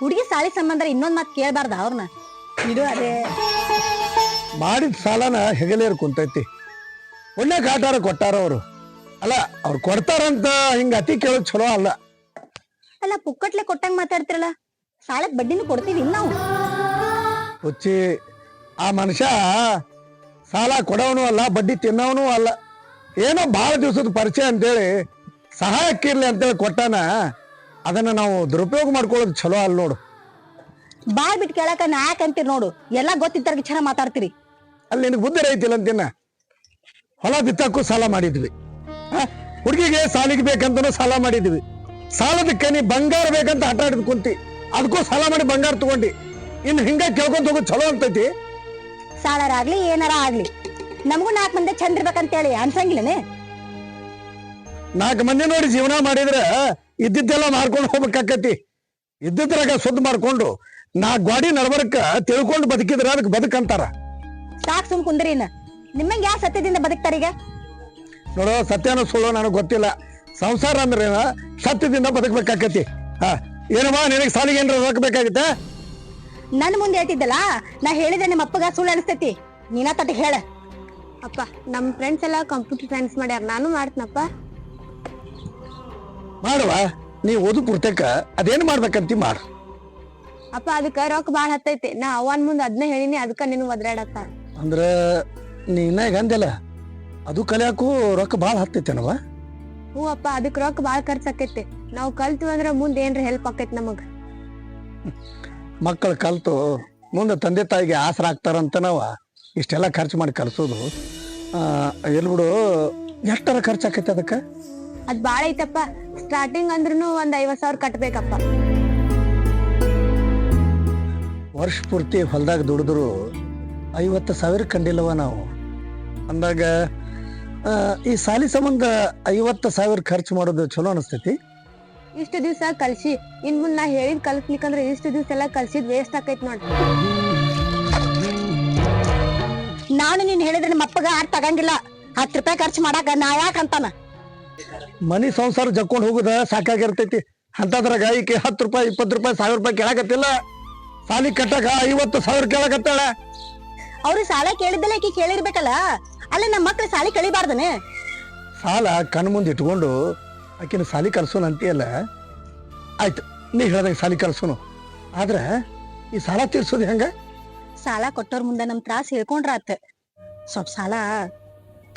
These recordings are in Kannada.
ಹುಡುಗಿ ಸಾಲಿ ಸಂಬಂಧ ಇನ್ನೊಂದ್ ಮಾತು ಕೇಳಬಾರ್ದ ಅವ್ರನ್ನ ಇದು ಅದೇ. ಮಾಡಿದ ಸಾಲನ ಹೆಗಲೇರ್ ಕುಂತೈತಿ. ಒಳ್ಳೆ ಕಾಟಾರ ಕೊಟ್ಟಾರ ಅವರು. ಅಲ್ಲ ಅವ್ರು ಕೊಡ್ತಾರಂತ ಹಿಂಗ ಅತಿ ಕೇಳೋದ್ ಚಲೋ ಅಲ್ಲ. ಅಲ್ಲ ಪುಕ್ಕಟ್ಲೆ ಕೊಟ್ಟಂಗ ಮಾತಾಡ್ತಿರಲ್ಲ ಸಾಲಕ್ ಬಡ್ಡಿನೂ ಕೊಡ್ತೀವಿ ನಾವು. ಹುಚ್ಚಿ ಆ ಮನುಷ್ಯ ಸಾಲ ಕೊಡವನು ಅಲ್ಲ ಬಡ್ಡಿ ತಿನ್ನವನು ಅಲ್ಲ. ಏನೋ ಬಹಳ ದಿವಸದ ಪರಿಚಯ ಅಂತೇಳಿ ಸಹಾಯಕ್ಕಿರ್ಲಿ ಅಂತೇಳಿ ಕೊಟ್ಟಾನ. ಅದನ್ನ ನಾವು ದುರುಪಯೋಗ ಮಾಡ್ಕೊಳ್ಳೋದು ಚಲೋ ಅಲ್ಲ ನೋಡು. ಬಾಯ್ ಬಿಟ್ಟು ಕೇಳಕ ನಾ ಯಾಕೆ ಅಂತೀರಿ ನೋಡು. ಎಲ್ಲ ಗೊತ್ತಿದ್ದಾರ ಚೆನ್ನಾಗಿ ಮಾತಾಡ್ತೀರಿ. ಅಲ್ಲಿ ನಿನಗೆ ಬುದ್ಧಿ ರೈತಿಲ್ಲ ಅಂತೀನ? ಹೊಲ ಬಿತ್ತಕ್ಕೂ ಸಾಲ ಮಾಡಿದ್ವಿ. ಹುಡುಗಿಗೆ ಸಾಲಿಗೆ ಬೇಕಂತನೂ ಸಾಲ ಮಾಡಿದ್ವಿ. ಸಾಲದಕ್ಕೆ ನೀ ಬಂಗಾರ ಬೇಕಂತ ಆಟ ಕುಂತಿ. ಅದಕ್ಕೂ ಸಾಲ ಮಾಡಿ ಬಂಗಾರ ತಗೊಂಡಿ. ಇನ್ನು ಹಿಂಗ ಕೇಳ್ಕೊಂತ ಹೋಗೋದು ಚಲೋ ಅಂತೈತಿ. ಸಾಲಾರ ಆಗ್ಲಿ ಏನಾರ ಆಗ್ಲಿ. ನಮಗೂ ನಾಲ್ಕು ಮಂದಿ ಚಂದ ಇರ್ಬೇಕಂತೇಳಿ ಅನ್ಸಂಗಿಲ್ಲನೆ? ನಾಲ್ಕು ಮಂದಿ ನೋಡಿ ಜೀವನ ಮಾಡಿದ್ರೆ ಇದ್ದಿದ್ದೆಲ್ಲ ಮಾರ್ಕೊಂಡು ಹೋಗ್ಬೇಕಾಕತಿ. ಇದ್ದಿದ್ರಾಗ ಸುದ್ದ ಮಾಡ್ಕೊಂಡು ನಾ ಗಾಡಿ ನಡಬರ್ಕ ತಿಳ್ಕೊಂಡು ಬದುಕಿದ್ರ ಅದಕ್ಕೆ ಬದುಕಂತಾರ. ಸಾಕ್ ಸುಮ್ ಕುಂದ್ರೀನ ಇನ್ನ. ನಿಮ್ಮಂಗ್ ಯಾವ ಸತ್ಯದಿಂದ ಬದುಕ್ತಾರೀಗ ನೋಡೋ ಸತ್ಯನ ಸುಳ್ಳು ನನಗೆ ಗೊತ್ತಿಲ್ಲ. ಸಂಸಾರ ಅಂದ್ರೆ ಸತ್ಯದಿಂದ ಬದುಕಬೇಕಾಕತಿ. ಹಾ ಏನಮ್ಮ ನಿನಗೆ ಸಾಲಿಗೆ ಏನ್ರ ರೊಕ್ಕ ನನ್ನ ನನ್ ಮುಂದೆ ಹೇಳ್ತಿದ್ದಲ್ಲ ನಾ ಹೇಳಿದೆ ನಿಮ್ಮ ಅಪ್ಪಗ ಸುಳ್ಳು ಅನಿಸ್ತೈತಿ. ನೀನ ತಟ್ಟಿಗೆ ಹೇಳ. ಅಪ್ಪ ನಮ್ಮ ಫ್ರೆಂಡ್ಸ್ ಎಲ್ಲ ಕಂಪ್ಯೂಟರ್ ಸೈನ್ಸ್ ಮಾಡ್ಯಾರ ನಾನು ಮಾಡ್ತೀನಪ್ಪ. ಮಾಡುವ? ನೀ ಓದು ಪುರ್ತಕ ಅದೇನು ಮಾಡ್ಬೇಕಂತಿ ಮಾಡ. ಅಪ್ಪ ಅದಕ್ಕ ರೊಕ್ಕ ಬಾಳ ಹತ್ತೈತಿ. ನಾ ಅವನ್ ಮುಂದೆ ಅದನ್ನ ಹೇಳಿನಿ ಅದಕ್ಕ ನಿನ್ನ ಒದ್ರಾಡತ್ತ ಅಂದ್ರ ನೀ ಇನ್ನ ಈಗ ಅಂದೆಲ್ಲ ಅದು ಕಲಿಯಾಕು ರೊಕ್ಕ ಬಾಳ ಹತ್ತೈತಿ ಅನವ ಹ್ಞೂ ಅಪ್ಪ ಅದಕ್ಕೆ ರೊಕ್ಕ ಬಾಳ ಖರ್ಚ್ ಆಕೈತಿ. ನಾವ್ ಕಲ್ತು ಅಂದ್ರೆ ಮುಂದೆ ಏನ್ರ ಹೆಲ್ಪ್ ಆಕೈತಿ ನಮಗ. ಮಕ್ಕಳು ಕಲ್ತು ಮುಂದೆ ತಂದೆ ತಾಯಿಗೆ ಆಸರ ಆಗ್ತಾರಂತ ನಾವು ಇಷ್ಟೆಲ್ಲ ಖರ್ಚು ಮಾಡಿ ಕಲಿಸೋದು. ಎಲ್ಲಿ ಬಿಡು ಎಷ್ಟರ ಖರ್ಚು ಆಕೈತಿ ಅದಕ್ಕೆ? ಅದ್ ಬಾಳ ಐತಪ್ಪ. ಸ್ಟಾರ್ಟಿಂಗ್ ಅಂದ್ರೂ ಒಂದ್ ಐವತ್ ಸಾವಿರ ಕಟ್ಬೇಕಪ್ಪ. ವರ್ಷ ಪೂರ್ತಿ ಹೊಲದಾಗ ದುಡಿದ್ರು ಐವತ್ತು ಸಾವಿರ ಕಂಡಿಲ್ಲವ ನಾವು. ಅಂದಾಗ ಆ, ಈ ಸಾಲಿ ಸಂಬಂಧ ಐವತ್ತು ಸಾವಿರ ಖರ್ಚು ಮಾಡೋದು ಚಲೋ ಅನಿಸ್ತೈತಿ? ಇಷ್ಟು ದಿವಸ ಕಲ್ಸಿ ಇನ್ ಮುಂದೆ ನಾ ಹೇಳಿದ್ ಕಲ್ಸ್ಲಿಕ್ಕಂದ್ರೆ ಇಷ್ಟು ದಿವಸ ಎಲ್ಲ ಕಲ್ಸಿದ್ ವೇಸ್ಟ್ ಆಕೈತಿ ನೋಡ್. ನಾನು ನೀನ್ ಹೇಳಿದ್ರೆ ನಮ್ಮ ಅಪ್ಪಗ ಆರ್ ತಗಂಗಿಲ್ಲ. ಹತ್ತು ರೂಪಾಯಿ ಖರ್ಚು ಮಾಡಾಕ ನಾ ಯಾಕ ಅಂತಾನ? ಮನಿ ಸಂಸಾರ ಜಕ್ಕೊಂಡು ಹೋಗುದ ಸಾಕಾಗಿರ್ತೈತಿ. ಅಂತದ್ರಾಗ ಈಕೆ ಹತ್ತು ರೂಪಾಯಿ ಇಪ್ಪತ್ತು ರೂಪಾಯಿ ಸಾವಿರ ರೂಪಾಯಿ ಕೇಳಕತ್ತಿಲ್ಲ. ಸಾಲಿ ಕಟ್ಟಕ ಐವತ್ತು ಸಾವಿರ ಕೇಳಕತ್ತಾಳ. ಅವ್ರು ಸಾಲ ಕೇಳಿದ್ದಲ್ಲ ಈಕಿ ಕೇಳಿರ್ಬೇಕಲ್ಲ? ಅಲ್ಲ ನಮ್ಮ ಮಕ್ಳು ಸಾಲಿ ಕಳಿಬಾರ್ದನೆ. ಸಾಲ ಕಣ್ ಮುಂದೆ ಇಟ್ಕೊಂಡು ಆಕಿನ ಸಾಲಿ ಕಲ್ಸೋನು ಅಂತೀಯಲ್ಲ? ಆಯ್ತು ನೀ ಹೇಳ್ದಂಗೆ ಸಾಲಿ ಕಲ್ಸೋನು ಆದ್ರೆ ಈ ಸಾಲ ತೀರ್ಸೋದು ಹೆಂಗ? ಸಾಲ ಕೊಟ್ಟೋರ್ ಮುಂದೆ ನಮ್ ತ್ರಾಸ ಹೇಳ್ಕೊಂಡ್ರ ಆತ ಸ್ವಲ್ಪ ಸಾಲ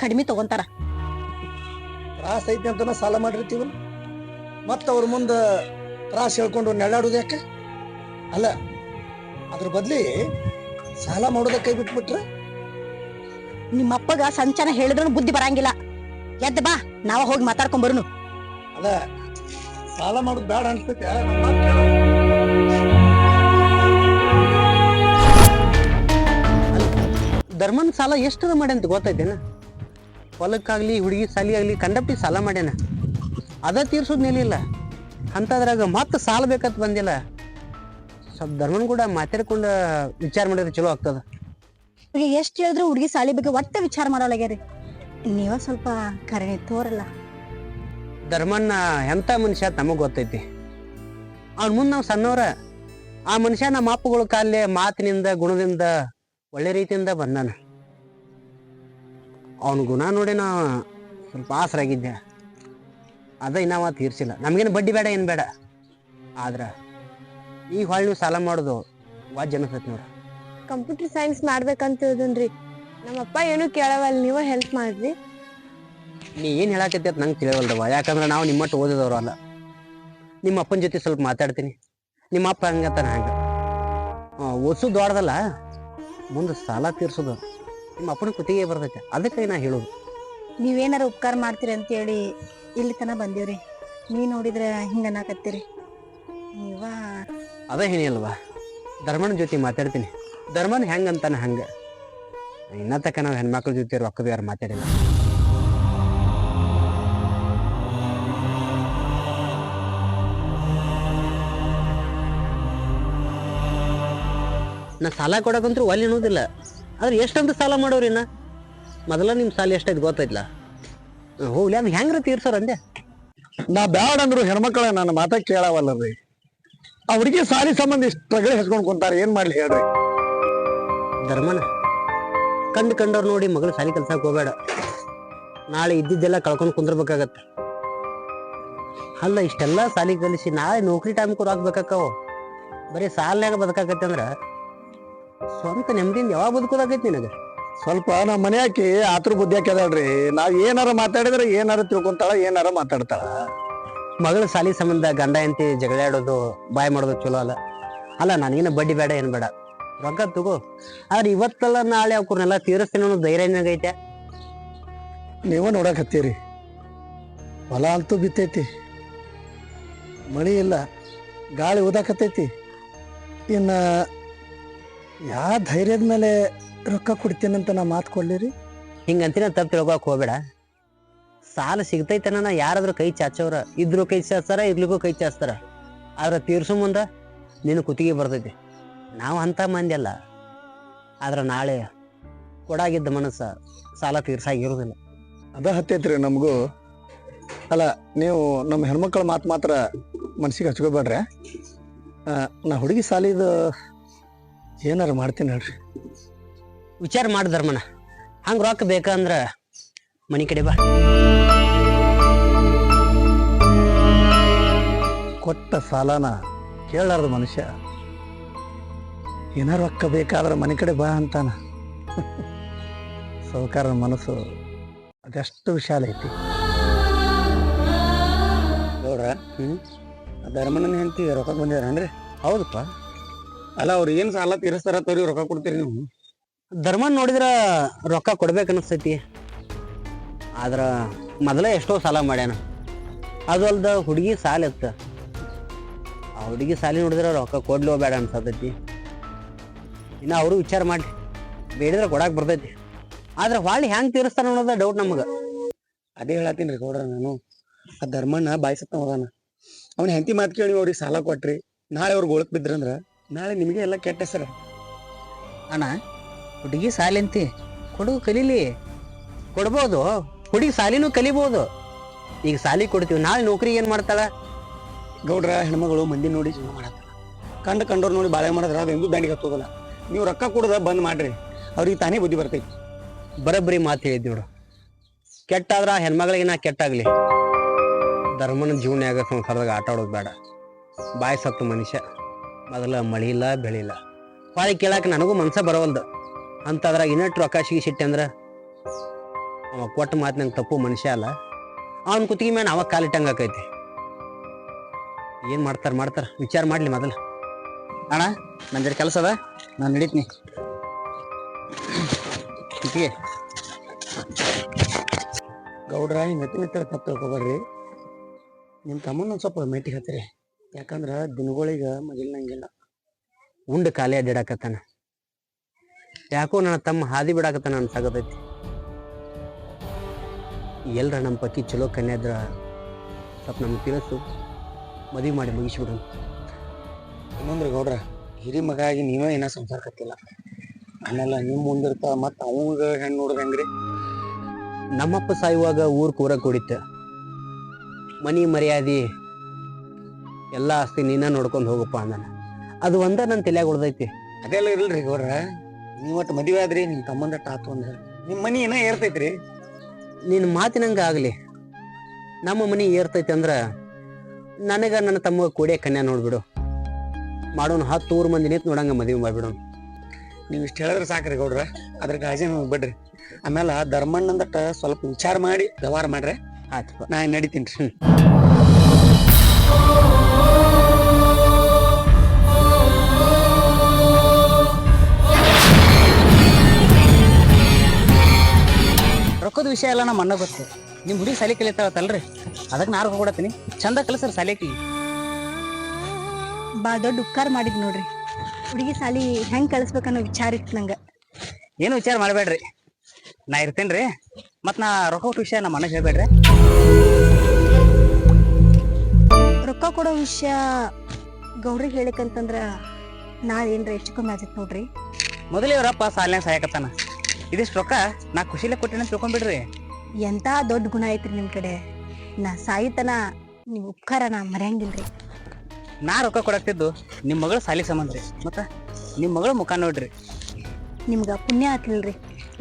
ಕಡಿಮೆ ತಗೊಂತಾರ. ತ್ರಾಸ ಐತಿ ಅಂತ ಸಾಲ ಮಾಡಿರ್ತೀವಲ್ಲ? ಮತ್ತ ಅವ್ರ ಮುಂದೆ ತ್ರಾಸ ಹೇಳ್ಕೊಂಡು ನೆಳ್ಳಾಡೋದು ಯಾಕೆ? ಅಲ್ಲ ಅದ್ರ ಬದ್ಲಿ ಸಾಲ ಮಾಡೋದ ಕೈ ಬಿಟ್ಬಿಟ್ರೆ? ನಿಮ್ಮ ಅಪ್ಪಗ ಸಂಚನ ಹೇಳಿದ್ರು ಬುದ್ಧಿ ಬರಂಗಿಲ್ಲ. ಎದ್ದ ಬಾ ನಾವ ಹೋಗಿ ಮಾತಾಡ್ಕೊಂಡ್ ಬರುನು. ಅಲ್ಲ ಸಾಲ ಮಾಡೋದು ಬೇಡ ಅನ್ಸ್ತೈತೆ. ಧರ್ಮನ್ ಸಾಲ ಎಷ್ಟದ ಅಂತ ಗೊತ್ತೈತೇನ ಹೊಲಕ್ಕಾಗ್ಲಿ ಹುಡುಗಿ ಸಾಲಿ ಆಗಲಿ ಕಂಡಪ್ಟಿ ಸಾಲ ಮಾಡ್ಯಾನ. ಅದ ತೀರ್ಸೋದ್ ನಿಲ್ಲಿಲ್ಲ. ಅಂಥದ್ರಾಗ ಮತ್ತೆ ಸಾಲ ಬೇಕಂತ ಬಂದಿಲ್ಲ. ಸ್ವಲ್ಪ ಧರ್ಮನ್ ಕೂಡ ಮಾತಾಡ್ಕೊಂಡ ವಿಚಾರ ಮಾಡಿದ್ರೆ ಚಲೋ ಆಗ್ತದ. ಈಗ ಎಷ್ಟು ಹೇಳಿದ್ರು ಹುಡುಗಿ ಸಾಲಿ ಬಗ್ಗೆ ಒಟ್ಟ ವಿಚಾರ ಮಾಡೋಲಾಗ್ಯಾರಿ ನೀವ ಸ್ವಲ್ಪ ಕರೆ ತೋರಲ್ಲ. ಧರ್ಮನ್ನ ಎಂಥ ಮನುಷ್ಯ ತಮಗ್ ಗೊತ್ತೈತಿ. ಅವ್ನ ಮುಂದೆ ನಾವು ಸಣ್ಣವ್ರ. ಆ ಮನುಷ್ಯ ನಮ್ಮ ಅಪ್ಪಗಳ ಕಾಲೇ ಮಾತಿನಿಂದ ಗುಣದಿಂದ ಒಳ್ಳೆ ರೀತಿಯಿಂದ ಬಂದಾನ. ಅವನ ಗುಣ ನೋಡಿ ನಾ ಸ್ವಲ್ಪ ಆಸರಾಗಿದ್ದೆ. ಅದ ಇನ್ನಾವ ತೀರ್ಸಿಲ್ಲ. ನಮಗೇನು ಬಡ್ಡಿ ಬೇಡ ಏನು ಬೇಡ. ಆದ್ರೆ ಈಗ ಹೊಳ್ಳಿ ನೀವು ಸಾಲ ಮಾಡೋದು ವಾಜ್ ಅನಿಸ್ತೈತಿ ನೋಡ್ರಿ ಕಂಪ್ಯೂಟರ್ ಸೈನ್ಸ್ ಮಾಡ್ಬೇಕಂತ ಹೇಳಿದ್ರಿ ನಮ್ಮಪ್ಪ ಏನು ಕೇಳವಲ್ಲ ನೀವು ಹೆಲ್ಪ್ ಮಾಡ್ರಿ. ನೀ ಏನು ಹೇಳಕತ್ತಿ ಅಂತ ನಂಗೆ ತಿಳಿಯವಲ್ದವ ಯಾಕಂದ್ರೆ ನಾವು ನಿಮ್ಮಟ್ಟು ಓದಿದವರು ಅಲ್ಲ. ನಿಮ್ಮಪ್ಪನ ಜೊತೆ ಸ್ವಲ್ಪ ಮಾತಾಡ್ತೀನಿ. ನಿಮ್ಮ ಅಪ್ಪ ಹಂಗತ್ತಾನ ಹಂಗೆ ಓದಿಸೋದು ದೊಡ್ಡದಲ್ಲ. ಮುಂದೆ ಸಾಲ ತೀರ್ಸೋದು. ನಿಮ್ಮ ಅಪ್ಪನ ಕುತ್ತಿಗೆ ಬರ್ತೈತೆ. ಅದಕ್ಕೆ ನಾ ಹೇಳೋದು. ನೀವೇನಾರ ಉಪಕಾರ ಮಾಡ್ತೀರಿ ಅಂತೇಳಿ ಇಲ್ಲಿ ತನ ಬಂದೀವ್ರಿ. ನೀ ನೋಡಿದ್ರೆ ಹಿಂಗ ಅನ್ನಕತ್ತೀರಿ. ನೀವ ಅದ ಏನಿಲ್ವಾ ಧರ್ಮನ ಜೊತೆ ಮಾತಾಡ್ತೀನಿ. ಧರ್ಮನ್ ಅಂತಾನೆ ಹಂಗೆ. ಇನ್ನ ತಕ್ಕ ನಾವು ಹೆಣ್ಮಕ್ಳ ಜೊತೆ ರೊಕ್ಕದ ಯಾರು ಮಾತಾಡಿಲ್ಲ. ನಾ ಸಾಲ ಕೊಡಕಂತ್ರು ಒಲ್ಲಿ ಅನ್ನೋದಿಲ್ಲ. ಆದ್ರೆ ಎಷ್ಟಂತ ಸಾಲ ಮಾಡೋರಿ ನಾ ಮೊದಲ ನಿಮ್ಮ ಸಾಲ ಎಷ್ಟೈತೆ ಗೊತ್ತೈತ್ಲ ಹೋಗ್ಲಿ ಅದು ಹೆಂಗ್ರ ತೀರ್ಸೋರ್ ಅಂದೆ? ನಾ ಬ್ಯಾಡ ಅಂದ್ರು ಹೆಣ್ಮಕ್ಳ ನನ್ನ ಮಾತ ಕೇಳಾವಲ್ಲ ರೀ. ಅವ್ರಿಗೆ ಸಾಲಿ ಸಂಬಂಧ ಇಷ್ಟು ರಗಳೆ ಹೆಸ್ಕೊಂಡ್ ಕುಂತಾರ ಏನ್ ಮಾಡ್ಲಿ ಹೇಳ್ರಿ? ಧರ್ಮನ ಕಂಡು ಕಂಡವ್ರು ನೋಡಿ ಮಗಳು ಸಾಲಿ ಕಲ್ಸಕ್ ಹೋಗ್ಬೇಡ. ನಾಳೆ ಇದ್ದಿದ್ದೆಲ್ಲ ಕಳ್ಕೊಂಡು ಕುಂದ್ರಬೇಕಾಗತ್ತ. ಅಲ್ಲ ಇಷ್ಟೆಲ್ಲ ಸಾಲಿ ಕಲಿಸಿ ನಾಳೆ ನೌಕರಿ ಟೈಮ್ ಕೂಡ ಹಾಕ್ಬೇಕಾಕವು ಬರೀ ಸಾಲ್ನಾಗ ಬದುಕಾಕತ್ತೆ ಅಂದ್ರ ಸ್ವಂತ ನೆಮ್ಮದಿಯಿಂದ ಯಾವಾಗ ಬದುಕೋದಾಗೈತಿ ನಿನಗೆ? ಸ್ವಲ್ಪ ನಮ್ಮ ಹಾಕಿ ಆತರ ಬುದ್ಧಿ ಹಾಕ್ಯದಾಳ್ರಿ ನಾವ್ ಏನಾರ ಮಾತಾಡಿದ್ರೆ ಏನಾರ ತಿಳ್ಕೊಂತಾಳ ಏನಾರ ಮಾತಾಡ್ತಾಳ. ಮಗಳ ಸಾಲಿ ಸಂಬಂಧ ಗಂಡ ಎಂತಿ ಜಗಳಾಡೋದು ಬಾಯ್ ಮಾಡೋದು ಚಲೋ ಅಲ್ಲ. ಅಲ್ಲ ನನಗೇನು ಬಡ್ಡಿ ಬೇಡ ಏನು ಬೇಡ. ರೊಕ್ಕ ತಗೋ. ಆದ್ರೆ ಇವತ್ತಲ್ಲ ನಾಳೆ ಅವ್ರನ್ನೆಲ್ಲ ತೀರಿಸ್ತೀನಿ ಅನ್ನೋ ಧೈರ್ಯ ನಿನಗೈತೆ ನೀವ ನೋಡಕತ್ತೀರಿ ಹೊಲ ಅಂತೂ ಬಿತ್ತೈತಿ. ಮಳಿ ಇಲ್ಲ. ಗಾಳಿ ಓದಾಕತ್ತೈತಿ ಇನ್ನ ಯಾ ಧೈರ್ಯದ ಮೇಲೆ ರೊಕ್ಕ ಕೊಡ್ತೀನಂತ ನಾ ಮಾತು ಕೊಡ್ಲಿರಿ? ಹಿಂಗಂತಿನ ತಪ್ಪು ತಿಳ್ಕೊಕ್ ಹೋಗ್ಬೇಡ. ಸಾಲ ಸಿಗ್ತೈತನ ಯಾರಾದ್ರೂ ಕೈ ಚಾಚೋರ ಇದ್ರು ಕೈ ಚಾಚ್ತಾರ ಇರ್ಲಿಗೂ ಕೈ ಚಾಚ್ತಾರ. ಆದ್ರೆ ತೀರ್ಸು ಮುಂದ ನಿನ್ನ ಕುತ್ತಿಗೆ ಬರ್ತೈತಿ. ನಾವು ಅಂತ ಮಂದಿ ಅಲ್ಲ. ಆದ್ರೆ ನಾಳೆ ಕೊಡಾಗಿದ್ದ ಮನಸ್ಸ ಸಾಲ ತೀರ್ಸಾಗಿರೋದಿಲ್ಲ. ಅದ ಹತ್ತೈತ್ರಿ ನಮಗೂ. ಅಲ್ಲ ನೀವು ನಮ್ಮ ಹೆಣ್ಮಕ್ಳ ಮಾತು ಮಾತ್ರ ಮನ್ಸಿಗೆ ಹಚ್ಕೋಬೇಡ್ರಿ. ನಾ ಹುಡುಗಿ ಸಾಲಿದ ಏನಾರ ಮಾಡ್ತೀನಿ ಹೇಳ್ರಿ. ವಿಚಾರ ಮಾಡಿ ಧರ್ಮನ. ಹಂಗೆ ರೊಕ್ಕ ಬೇಕಂದ್ರೆ ಮನೆ ಕಡೆ ಬಾ. ಕೊಟ್ಟ ಸಾಲನ ಕೇಳಾರ್ದ ಮನುಷ್ಯ. ಏನಾರು ರೊಕ್ಕ ಬೇಕಾದ್ರೆ ಮನೆ ಕಡೆ ಬಾ ಅಂತಾನ. ಸೌಕಾರನ ಮನಸ್ಸು ಅದೆಷ್ಟು ವಿಶಾಲ ಐತಿ. ನೋಡ್ರ ಹ್ಮ್? ಧರ್ಮನ ಹೆಂಡತಿ ರೊಕ್ಕ ಬಂದಿದಾರನ್ರಿ? ಹೌದಪ್ಪ. ಅಲ್ಲ ಅವ್ರು ಏನ್ ಸಾಲ ತೀರಿಸ್ತಾರ ತೋರಿ ರೊಕ್ಕ ಕೊಡ್ತೀರಿ ನೀವು? ಧರ್ಮ ನೋಡಿದ್ರ ರೊಕ್ಕ ಕೊಡ್ಬೇಕು ಅನಿಸ್ತೈತಿ ಆದ್ರ ಮೊದಲೇ ಎಷ್ಟೋ ಸಾಲ ಮಾಡ್ಯಾನ. ಅದು ಅಲ್ದ ಹುಡುಗಿ ಸಾಲ ಇತ್ತ. ಆ ಹುಡುಗಿ ಸಾಲಿ ನೋಡಿದ್ರ ರೊಕ್ಕ ಕೊಡ್ಲೋ ಬೇಡ ಅನ್ಸತೈತಿ. ಇನ್ನ ಅವರು ವಿಚಾರ ಮಾಡಿ ಬೇಡಿದ್ರೆ ಕೊಡಾಕ್ ಬರ್ತೈತಿ. ಆದ್ರೆ ಹೊಳ್ಳಿ ಹೆಂಗ್ ತೀರಿಸ್ತಾನ ಅನ್ನೋದ ಡೌಟ್ ನಮಗ. ಅದೇ ಹೇಳತ್ತೀನಿ ರೀ ಗೌಡ್ರ ನಾನು. ಆ ಧರ್ಮಣ್ಣ ಬಾಯ್ಸತ್ತ ಹೋದಾನ ಅವ್ನ ಹೆಂಡತಿ ಮಾತು ಕೇಳಿ ಅವ್ರಿಗೆ ಸಾಲ ಕೊಟ್ರಿ. ನಾಳೆ ಅವ್ರಿಗೆ ಒಳಕ್ ಬಿದ್ರಂದ್ರ ನಾಳೆ ನಿಮಗೆ ಎಲ್ಲ ಕೆಟ್ಟ ಸರ್ ಅಣ್ಣ ಹುಡುಗಿ ಸಾಲಿಂತಿ ಕೊಡು ಕಲೀಲಿ. ಕೊಡ್ಬೋದು ಹುಡುಗಿ ಸಾಲಿನೂ ಕಲಿಬೋದು. ಈಗ ಸಾಲಿ ಕೊಡ್ತೀವಿ ನಾಳೆ ನೌಕರಿ ಏನು ಮಾಡ್ತಾಳೆ? ಗೌಡ್ರ ಹೆಣ್ಮಗಳು ಮಂದಿ ನೋಡಿ ಜೀವನ ಮಾಡತ್ತಾರ. ಕಂಡು ಕಂಡವ್ರು ನೋಡಿ ಬಾಳೆ ಮಾಡಿದ್ರೆ ಅದು ಎಂದೂ ದಂಡಿಗೆ ಹತ್ತೋದಲ್ಲ. ನೀವು ರೊಕ್ಕ ಕೊಡದ ಬಂದ್ ಮಾಡ್ರಿ ಅವ್ರಿಗೆ ತಾನೇ ಬುದ್ಧಿ ಬರ್ತೈತಿ. ಬರೋಬ್ಬರಿ ಮಾತು ಹೇಳಿದ್ ನೋಡು. ಕೆಟ್ಟಾದ್ರ ಆ ಹೆಣ್ಮಗಳಿಗೆ ನಾ ಕೆಟ್ಟಾಗ್ಲಿ. ಧರ್ಮನ ಜೀವನ್ಯಾಗ ಸಂಸಾರದಾಗ ಆಟ ಆಡೋದು ಬೇಡ. ಬಾಯಿ ಸತ್ತು ಮನುಷ್ಯ. ಮೊದಲ ಮಳಿ ಇಲ್ಲ ಬೆಳಿ ಇಲ್ಲ ಹೊಳಿ ಕೇಳಾಕ ನನಗೂ ಮನ್ಸ ಬರವಲ್ದು. ಅಂತದ್ರಾಗ ಇನ್ನಟ್ಟು ರೊಕ್ಕ ಸಿಗಿಸಿಟ್ಟೆ ಅಂದ್ರೆ? ಅವ ಕೊಟ್ಟ ಮಾತು ನಂಗೆ ತಪ್ಪು ಮನುಷ್ಯ ಅಲ್ಲ. ಅವನ ಕುತ್ತಿಗೆ ಮೇಲೆ ಅವಾಗ ಕಾಲಿಟ್ಟಂಗೆ ಆಕೈತಿ. ಏನು ಮಾಡ್ತಾರ ಮಾಡ್ತಾರ? ವಿಚಾರ ಮಾಡ್ಲಿ ಮೊದಲ. ಅಣ್ಣ ನಂಜರ ಕೆಲಸ ಅದ. ನಾನು ನಡೀತೀನಿ. ಕುತ್ತಿಗೆ. ಗೌಡ್ರ, ಹಿಂಗ್ ನೆತ್ತರ ತಪ್ಪು ನಿಮ್ಮ ನಿಮ್ ತಮ್ಮನ ಸ್ವಲ್ಪ ಮೇಟಿಗೆ ಹತ್ತಿರಿ ಯಾಕಂದ್ರ ದಿನಗಳಿಗ ಮಗಿಲ್ನಂಗಿಲ್ಲ. ಉಂಡು ಖಾಲಿ ಅಡ್ಡಾಡಕತ್ತಾನ ಯಾಕೋ ನನ್ನ ತಮ್ಮ ಹಾದಿ ಬಿಡಾಕತ್ತಾನ ಅನ್ಸಾಗತೈತಿ ಎಲ್ರ ನಮ್ಮ ಪಕ್ಕಿ ಚಲೋ ಕನ್ಯಾದ್ರ ಸ್ವಲ್ಪ ನಮ್ಮ ತಿಳಿಸು. ಮದುವೆ ಮಾಡಿ ಮುಗಿಸ್ಬಿಡು ಇನ್ನೊಂದ್ರೆ ಗೌಡ್ರ, ಹಿರಿ ಮಗ ಆಗಿ ನೀವೇ ಏನೋ ಸಂಸಾರ ಕತ್ತಿಲ್ಲ ಆಮೇಲೆ ನಿಮ್ಮ ಮುಂದಿರ್ತ ಮತ್ತ ಅವಂಗ ಹೆಣ್ಣು ನೋಡ್ದಂಗ್ರಿ ನಮ್ಮಪ್ಪ ಸಾಯುವಾಗ ಊರ್ ಕೂರ ಕೂಡಿತ್ತ. ಮನಿ ಮರ್ಯಾದಿ ಎಲ್ಲ ಆಸ್ತಿ ನೀನ ನೋಡ್ಕೊಂಡು ಹೋಗಪ್ಪ ಅಂದನ. ಅದು ಒಂದ ನನ್ನ ತಲೆಯಾಗ ಉಳ್ದೈತಿ. ಅದೆಲ್ಲ ಇರಲ್ರಿ ಗೌಡ್ರ. ನೀವತ್ತು ಮದುವೆ ಆದ್ರಿ ನಿಮ್ ತಮ್ಮಂದ ಆತು ಅಂದ್ರೆ. ನಿಮ್ ಮನಿ ಏನ ಏರ್ತೈತ್ರಿ. ನಿನ್ನ ಮಾತಿನಂಗ ಆಗಲಿ. ನಮ್ಮ ಮನಿ ಏರ್ತೈತಿ ಅಂದ್ರ ನನಗ ನನ್ನ ತಮ್ಮ ಕೂಡೆ ಕನ್ಯಾ ನೋಡ್ಬಿಡು. ಮಾಡೋನು ಹತ್ತು ಊರು ಮಂದಿ ನಿಂತು ನೋಡಂಗ ಮದುವೆ ಮಾಡ್ಬಿಡೋನು. ನೀವ್ ಇಷ್ಟ ಹೇಳಿದ್ರೆ ಸಾಕ್ರಿ ಗೌಡ್ರ. ಅದ್ರ ಗಾಜಿನ ಬಿಡ್ರಿ. ಆಮೇಲೆ ಧರ್ಮಣ್ಣಂದಟ್ಟ ಸ್ವಲ್ಪ ವಿಚಾರ ಮಾಡಿ ವ್ಯವಹಾರ ಮಾಡ್ರೆ. ಆಯ್ತು. ನಾ ನಡಿತೀನಿ. ರೊಕ್ಕದ ವಿಷಯ ಎಲ್ಲ ನಮ್ಮ ಅಣ್ಣ ಗೊತ್ತು. ನಿಮ್ಮ ಹುಡುಗಿ ಸಾಲಿ ಕಲಿತಾಳತ್ತಲ್ರಿ? ಅದಕ್ಕೆ ನಾ ರೊಕ್ಕ ಕೊಡತ್ತೀನಿ ಚಂದ ಕಲಿಸ್ರಿ ಸಾಲಿಕಿ ಬಾ ದೊಡ್ಡ ಉಪಕಾರ ಮಾಡಿದ್ ನೋಡ್ರಿ. ಹುಡುಗಿ ಸಾಲಿ ಹೆಂಗ್ ಕಳಿಸ್ಬೇಕನ್ನೋ ವಿಚಾರ ಇತ್ತು ನಂಗೆ. ಏನು ವಿಚಾರ ಮಾಡಬೇಡ್ರಿ. ನಾ ಇರ್ತೇನ್ರಿ. ಮತ್ ನಾ ರೊಕ್ಕ ಕೊಟ್ಟ ವಿಷಯ ನಮ್ಮ ಅಣ್ಣ ಹೇಳ್ಬೇಡ್ರಿ. ರೊಕ್ಕ ಕೊಡೋ ವಿಷಯ ಗೌಡ್ರಿಗೆ ಹೇಳಿಕಂತಂದ್ರ ನಾಳೆ ಏನ್ರ ಎಷ್ಟು ಕಮ್ಮಿ ಆಗತ್ ನೋಡ್ರಿ. ಮೊದಲೇ ಅವರಪ್ಪ ಸಾಲಿನ ಸಾಯಕತ್ತಾನ. ಇದಿಷ್ಟು ರೊಕ್ಕ ನಾ ಖುಷಿಲೆ ಕೊಟ್ಟಿನ ತಿಳ್ಕೊಂಡ್ಬಿಡ್ರಿ. ಎಂತ ದೊಡ್ಡ ಗುಣ ಐತ್ರಿ ನಿಮ್ ಕಡೆ? ನಾ ಸಾಯಿತನ ನಿಮ್ ಉಪಕಾರ ನಾ ಮರೆಯಂಗಿಲ್ರಿ. ನಾ ರೊಕ್ಕ ಕೊಡಾಕ್ತಿದ್ದು ನಿಮ್ಮ ಮಗಳ ಸಾಲಿ ಸಂಬಂಧ ರೀ ಮತ್ತ ನಿಮ್ಮ ಮಗಳ ಮುಖ ನೋಡ್ರಿ. ನಿಮ್ಗ ಪುಣ್ಯ ಆತ್ಲಿಲ್ರಿ